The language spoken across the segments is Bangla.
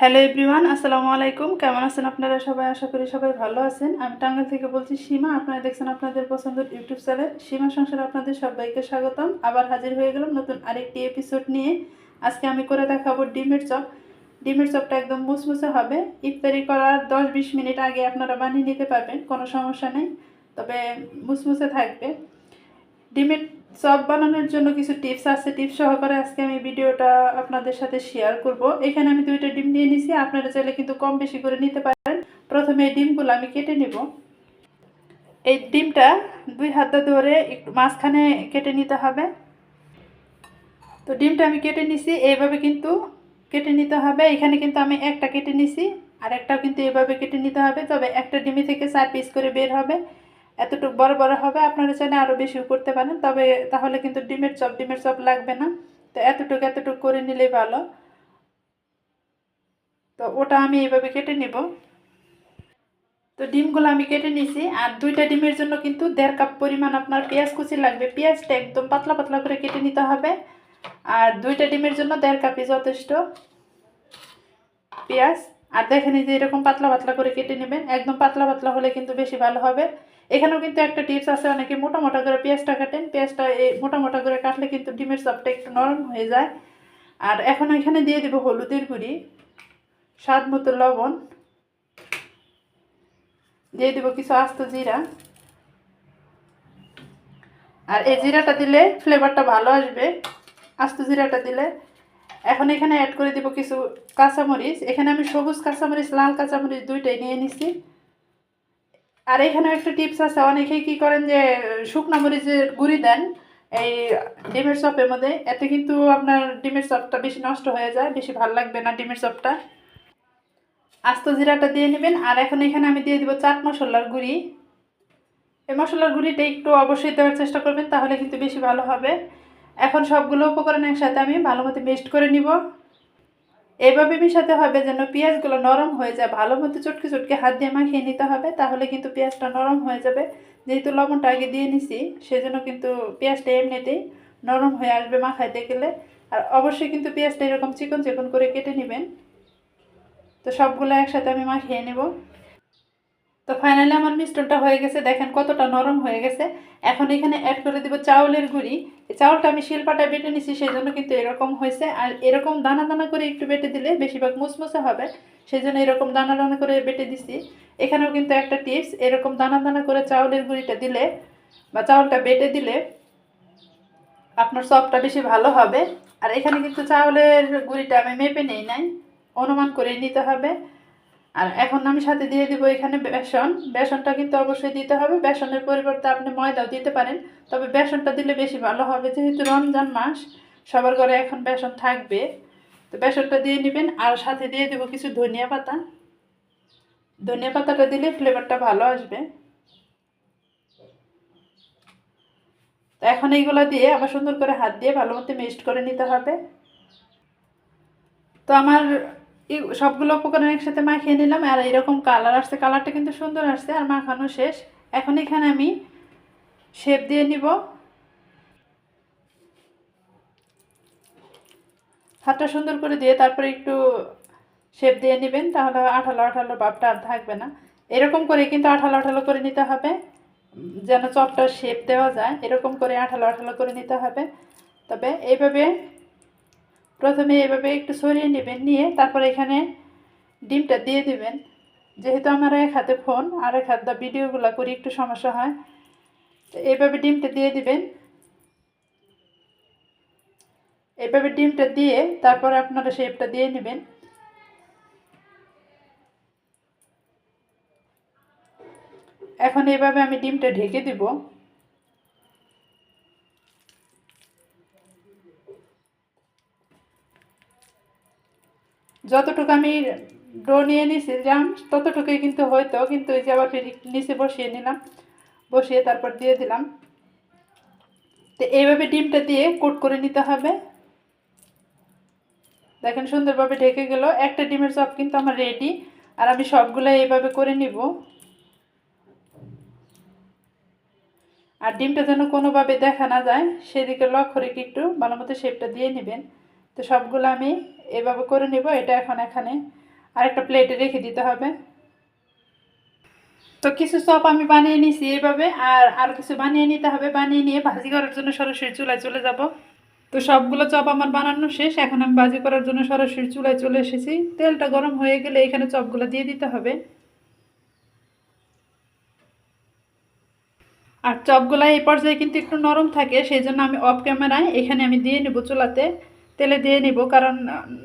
হ্যালো এভরিওয়ান আসসালামু আলাইকুম। কেমন আছেন আপনারা সবাই? আশা করি সবাই ভালো আছেন। আমি টাঙ্গাল থেকে বলছি সীমা। আপনারা দেখছেন আপনাদের পছন্দের ইউটিউব চ্যানেল। সীমা সংসারে আপনাদের সবাইকে স্বাগতম। আবার হাজির হয়ে গেলাম নতুন আরেকটি এপিসোড নিয়ে। আজকে আমি করে দেখাবো ডিমের চপ। ডিমের চপটা একদম মুসমুসে হবে। ইফতারি করার দশ বিশ মিনিট আগে আপনারা বানিয়ে নিতে পারবেন, কোনো সমস্যা নেই। তবে মুসমুসে থাকবে। ডিমের চপ বানানোর জন্য কিছু টিপস আছে, টিপস সহকারে আজকে আমি ভিডিওটা আপনাদের সাথে শেয়ার করব। এখানে আমি দুইটা ডিম নিয়ে নিছি, আপনারা চাইলে কিন্তু কম বেশি করে নিতে পারেন। প্রথমে এই ডিমগুলো আমি কেটে নেব। এই ডিমটা দুই হাতে ধরে একটু মাঝখানে কেটে নিতে হবে। তো ডিমটা আমি কেটে নিছি, এইভাবে কিন্তু কেটে নিতে হবে। এখানে কিন্তু আমি একটা কেটে নিছি, আর একটাও কিন্তু এভাবে কেটে নিতে হবে, তবে একটা ডিমি থেকে চার পিস করে বের হবে। এতটুকু বড় বড় হবে, আপনারা চাইলে আরও বেশিও করতে পারেন, তবে তাহলে কিন্তু ডিমের চপ ডিমের চপ লাগবে না। তো এতটুকু এতটুকু করে নিলেই ভালো। তো ওটা আমি এইভাবে কেটে নিব। তো ডিমগুলো আমি কেটে নিছি, আর দুইটা ডিমের জন্য কিন্তু দেড় কাপ পরিমাণ আপনার পেঁয়াজ কুচি লাগবে। পেঁয়াজটা একদম পাতলা পাতলা করে কেটে নিতে হবে, আর দুইটা ডিমের জন্য দেড় কাপই যথেষ্ট পেঁয়াজ। আর দেখেন যে এরকম পাতলা পাতলা করে কেটে নেবেন, একদম পাতলা পাতলা হলে কিন্তু বেশি ভালো হবে। এখানেও কিন্তু একটা টিপস আছে, অনেকে মোটা মোটা করে পেঁয়াজটা কাটেন, পেঁয়াজটা এই মোটা মোটা করে কাটলে কিন্তু ডিমের চপটা একটু নরম হয়ে যায়। আর এখন এখানে দিয়ে দেবো হলুদের গুঁড়ি, স্বাদ মতো লবণ, দিয়ে দেবো কিছু আস্ত জিরা। আর এই জিরাটা দিলে ফ্লেভারটা ভালো আসবে, আস্ত জিরাটা দিলে। এখন এখানে অ্যাড করে দিব কিছু কাঁচামরিচ, এখানে আমি সবুজ কাঁচামরিচ, লাল কাঁচামরিচ দুইটাই নিয়ে নিছি। আর এখানে একটা টিপস আছে অনেকেই কী করেন যে, শুকনো মরিচের গুঁড়ি দেন, এই ডিমের চপের মধ্যে, এতে কিন্তু আপনার ডিমের চপটা বেশি নষ্ট হয়ে যায়, বেশি ভালো লাগবে না ডিমের চপটা। আস্ত জিরাটা দিয়ে নেবেন, আর এখন এখানে আমি দিয়ে দিব চাট মশলার গুঁড়ি। এই মশলার গুঁড়িটা একটু অবশ্যই দেওয়ার চেষ্টা করবেন, তাহলে কিন্তু বেশি ভালো হবে। এখন সবগুলো উপকরণ একসাথে আমি ভালো মতো মিক্সড করে নিব। এইভাবে মিশাতে হবে যেন পেঁয়াজগুলো নরম হয়ে যায়, ভালো মতো চটকে চটকে হাত দিয়ে মাখিয়ে নিতে হবে, তাহলে কিন্তু পেঁয়াজটা নরম হয়ে যাবে। যেহেতু লবণটা আগে দিয়ে নিছি, সেজন্য কিন্তু পেঁয়াজটা এমনিতেই নরম হয়ে আসবে মাখাইতে গেলে। আর অবশ্যই কিন্তু পেঁয়াজটা এরকম চিকন চিকন করে কেটে নেবেন। তো সবগুলো একসাথে আমি মাখিয়ে নেব। তো ফাইনালি আমার মিশ্রণটা হয়ে গেছে। দেখেন কতটা নরম হয়ে গেছে। এখন এখানে অ্যাড করে দেবো চাউলের গুঁড়ি। চাউলটা আমি শিলপাটায় বেটে নিছি সেই জন্য কিন্তু এরকম হয়েছে। আর এরকম দানা দানা করে একটু বেটে দিলে বেশিরভাগ মুসমুসে হবে সেই জন্য এরকম দানা দানা করে বেটে দিছি। এখানেও কিন্তু একটা টিপস এরকম দানা দানা করে চাউলের গুঁড়িটা দিলে বা চাউলটা বেটে দিলে আপনার চপটা বেশি ভালো হবে। আর এখানে কিন্তু চাউলের গুঁড়িটা আমি মেপে নেই নাই, অনুমান করে নিতে হবে। আর এখন আমি সাথে দিয়ে দিব এখানে বেসন। বেসনটা কিন্তু অবশ্যই দিতে হবে। বেসনের পরিবর্তে আপনি ময়দাও দিতে পারেন। তবে বেসনটা দিলে বেশি ভালো হবে। যেহেতু রমজান মাস, সবার ঘরে এখন বেসন থাকবে। তো বেসনটা দিয়ে নেবেন। আর সাথে দিয়ে দেবো কিছু ধনিয়া পাতা। ধনিয়া পাতাটা দিলে ফ্লেভারটা ভালো আসবে। তো এখন এইগুলো দিয়ে আবার সুন্দর করে হাত দিয়ে ভালো মতো মিক্সড করে নিতে হবে। তো আমার সবগুলো উপকরণ একসাথে মাখিয়ে নিলাম, আর এরকম কালার আসছে, কালারটা কিন্তু সুন্দর আসছে, আর মাখানো শেষ। এখন এখানে আমি শেপ দিয়ে নিব। হাতটা সুন্দর করে দিয়ে তারপরে একটু শেপ দিয়ে নেবেন, তাহলে আঠালো আঠালো ভাবটা আর থাকবে না। এরকম করে কিন্তু আঠালো আঠালো করে নিতে হবে, যেন চপটা শেপ দেওয়া যায়, এরকম করে আঠালো আঠালো করে নিতে হবে। তবে এইভাবে প্রথমে এভাবে একটু সরিয়ে নেবেন, নিয়ে তারপর এখানে ডিমটা দিয়ে দিবেন। যেহেতু আমার এক হাতে ফোন, আর এক হাত ভিডিওগুলো করি, একটু সমস্যা হয়। তো এইভাবে ডিমটা দিয়ে দিবেন। এভাবে ডিমটা দিয়ে তারপরে আপনারা শেপটা দিয়ে নেবেন। এখন এইভাবে আমি ডিমটা ঢেকে দিব। যতটুকু আমি ডো নিয়ে নিয়েছিলাম, ততটুকুই কিন্তু হয়তো, কিন্তু এই যে আবার ফির নিচে বসিয়ে নিলাম, বসিয়ে তারপর দিয়ে দিলাম। তো এইভাবে ডিমটা দিয়ে কোট করে নিতে হবে। দেখেন সুন্দরভাবে ঢেকে গেল। একটা ডিমের চপ কিন্তু আমার রেডি আর আমি সবগুলো এইভাবে করে নিব। আর ডিমটা যেন কোনোভাবে দেখা না যায়, সেদিকে লক্ষ্য রেখে একটু ভালো মতো শেপটা দিয়ে নেবেন। তো সবগুলো আমি এভাবে করে নেব, এটা এখন এখানে আর একটা প্লেটে রেখে দিতে হবে। তো কিছু চপ আমি বানিয়ে নিছি এইভাবে আর আর কিছু বানিয়ে নিতে হবে। বানিয়ে নিয়ে ভাজি করার জন্য সরাসরি চুলায় চলে যাব। তো সবগুলো চপ আমার বানানো শেষ, এখন আমি ভাজি করার জন্য সরাসরি চুলায় চলে এসেছি। তেলটা গরম হয়ে গেলে এখানে চপগুলো দিয়ে দিতে হবে। আর চপগুলো এই পর্যায়ে কিন্তু একটু নরম থাকে, সেই জন্য আমি অফ ক্যামেরায় এখানে আমি দিয়ে নেব চুলাতে। তেলে দিয়ে নিব, কারণ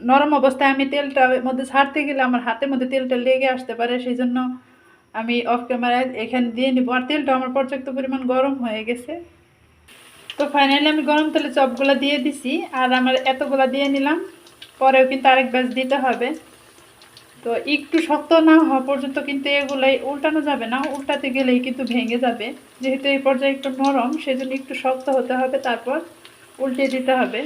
নরম অবস্থায় আমি তেলটা মধ্যে ছাড়তে গেলে আমার হাতের মধ্যে তেলটা লেগে আসতে পারে সেই জন্য আমি অফ ক্যামেরায় এখানে দিয়ে নিব। আর তেলটা আমার পর্যাপ্ত পরিমাণ গরম হয়ে গেছে। তো ফাইনালি আমি গরম তেলে চপগুলো দিয়ে দিছি, আর আমার এতগুলা দিয়ে নিলাম। পরেও কিন্তু আরেক ব্যাচ দিতে হবে। তো একটু শক্ত না হওয়া পর্যন্ত কিন্তু এগুলাই উল্টানো যাবে না, উল্টাতে গেলেই কিন্তু ভেঙে যাবে। যেহেতু এই পর্যায়ে একটু নরম, সেজন্য একটু শক্ত হতে হবে, তারপর উল্টে দিতে হবে।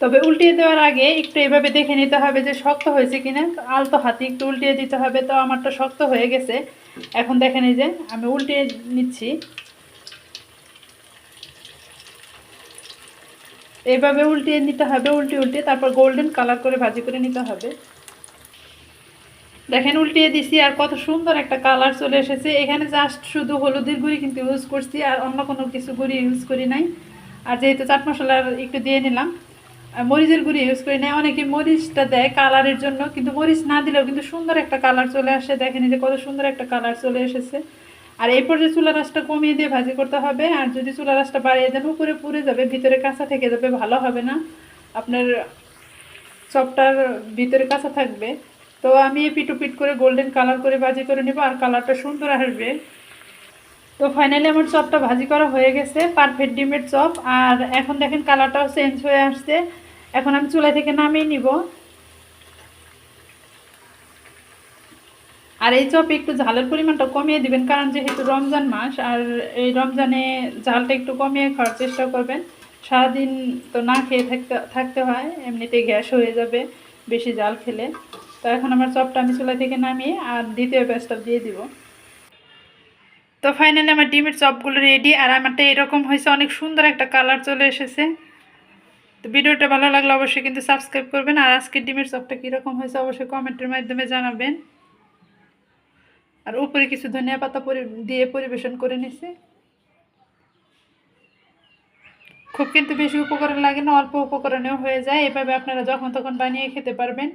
তবে উল্টিয়ে দেওয়ার আগে একটু এভাবে দেখে নিতে হবে যে শক্ত হয়েছে কিনা। আলতো হাতে একটু উল্টিয়ে দিতে হবে, তো আমারটা শক্ত হয়ে গেছে। এখন দেখেন এই যে, আমি উল্টিয়ে নিচ্ছি। এইভাবে উল্টিয়ে নিতে হবে, উল্টে উল্টে, তারপর গোল্ডেন কালার করে ভাজি করে নিতে হবে। দেখেন উল্টিয়ে দিছি, আর কত সুন্দর একটা কালার চলে এসেছে। এখানে জাস্ট শুধু হলুদের গুঁড়ি কিন্তু ইউজ করছি, আর অন্য কোনো কিছু গুঁড়ি ইউজ করি নাই। আর যেহেতু চাট মশলার একটু দিয়ে নিলাম মরিচের গুঁড়ি ইউজ করি নাই। অনেকে মরিচটা দেয় কালারের জন্য, কিন্তু মরিচ না দিলেও কিন্তু সুন্দর একটা কালার চলে আসে। দেখেন যে কত সুন্দর একটা কালার চলে এসেছে। আর এই পর্যায়ে চুলা রাসটা কমিয়ে দিয়ে ভাজি করতে হবে। আর যদি চুলা রাসটা বাড়িয়ে দেন, উপরে পুড়ে যাবে, ভিতরে কাঁচা থেকে যাবে, ভালো হবে না। আপনার চপটার ভিতরে কাঁচা থাকবে। তো আমি পিটু পিট করে গোল্ডেন কালার করে ভাজি করে নেব, আর কালারটা সুন্দর আসবে। তো ফাইনালি আমার চপটা ভাজি করা হয়ে গেছে পারফেক্ট ডিমের চপ। আর এখন দেখেন কালারটাও চেঞ্জ হয়ে আসছে। এখন আমি চুলা থেকে নামিয়ে নিব। আর এই চপে একটু ঝালের পরিমাণটা কমিয়ে দিবেন, কারণ যেহেতু রমজান মাস, আর এই রমজানে ঝালটা একটু কমিয়ে খাওয়ার চেষ্টা করবেন। সারাদিন তো না খেয়ে থাকতে থাকতে হয় এমনিতে গ্যাস হয়ে যাবে বেশি জাল খেলে। তো এখন আমার চপটা আমি চুলা থেকে নামিয়ে, আর দ্বিতীয় ব্যাচটা দিয়ে দিব। তো ফাইনালি আমার ডিমের চপগুলো রেডি আর আমারটা এরকম হয়েছে, অনেক সুন্দর একটা কালার চলে এসেছে। তো ভিডিওটা ভালো লাগলে অবশ্যই কিন্তু সাবস্ক্রাইব করবেন, আর আজকের ডিমের চপটা কীরকম হয়েছে অবশ্যই কমেন্টের মাধ্যমে জানাবেন। আর উপরে কিছু ধনিয়া পাতা পরি- দিয়ে পরিবেশন করে নিছি। খুব কিন্তু বেশি উপকরণ লাগে না, অল্প উপকরণেও হয়ে যায়, এভাবে আপনারা যখন তখন বানিয়ে খেতে পারবেন।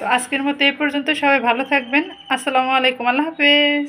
তো আজকের মতো এ পর্যন্ত সবাই ভালো থাকবেন। আসসালামু আলাইকুম আল্লাহ হাফেজ।